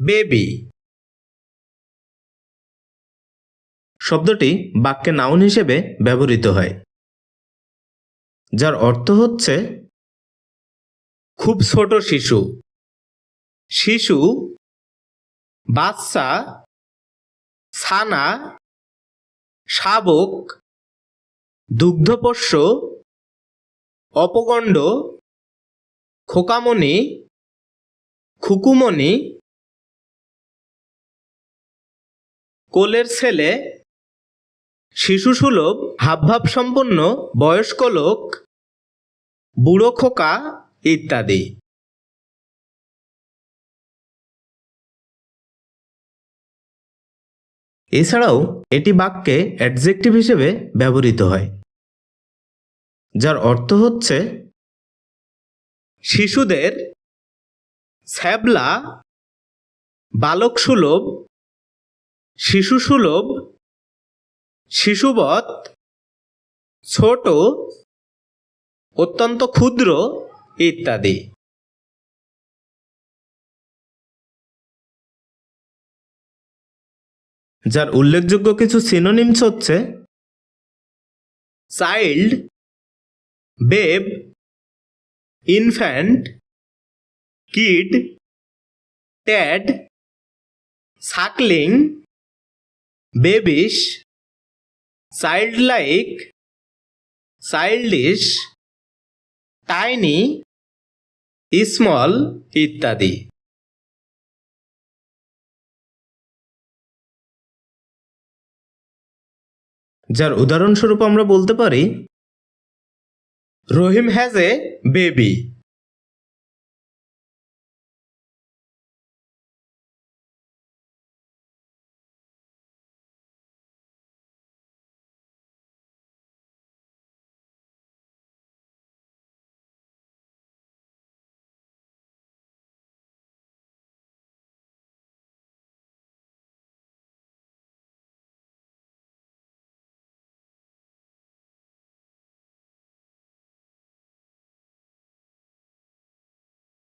Baby. শব্দটি বাক্যে noun হিসেবে ব্যবহৃত হয়, যার অর্থ হচ্ছে খুব ছোট শিশু। শিশু, বাচ্চা, ছানা, শাবক, দুগ্ধপোষ্য, অপগণ্ড, খোকামণি, খুকুমণি কোলের ছেলে। শিশুসুলভ, হাবভাব সম্পন্ন, বয়স্ক লোক, বুড়ো খোকা ইত্যাদি। এছাড়াও এটি বাক্যে অ্যাডজেক্টিভ হিসেবে ব্যবহৃত হয়, যার অর্থ হচ্ছে শিশুদের ছ্যাবলা বালক সুলভ শিশু সুলভ, শিশুবৎ, ছোট, অত্যন্ত ক্ষুদ্র ইত্যাদি। যার উল্লেখযোগ্য কিছু সিনোনিমস হচ্ছে child babe infant kid tad suckling babyish child like childish tiny small ইত্যাদি। যার উদাহরণস্বরূপ আমরা বলতে পারি, রহিম হ্যাজ এ বেবি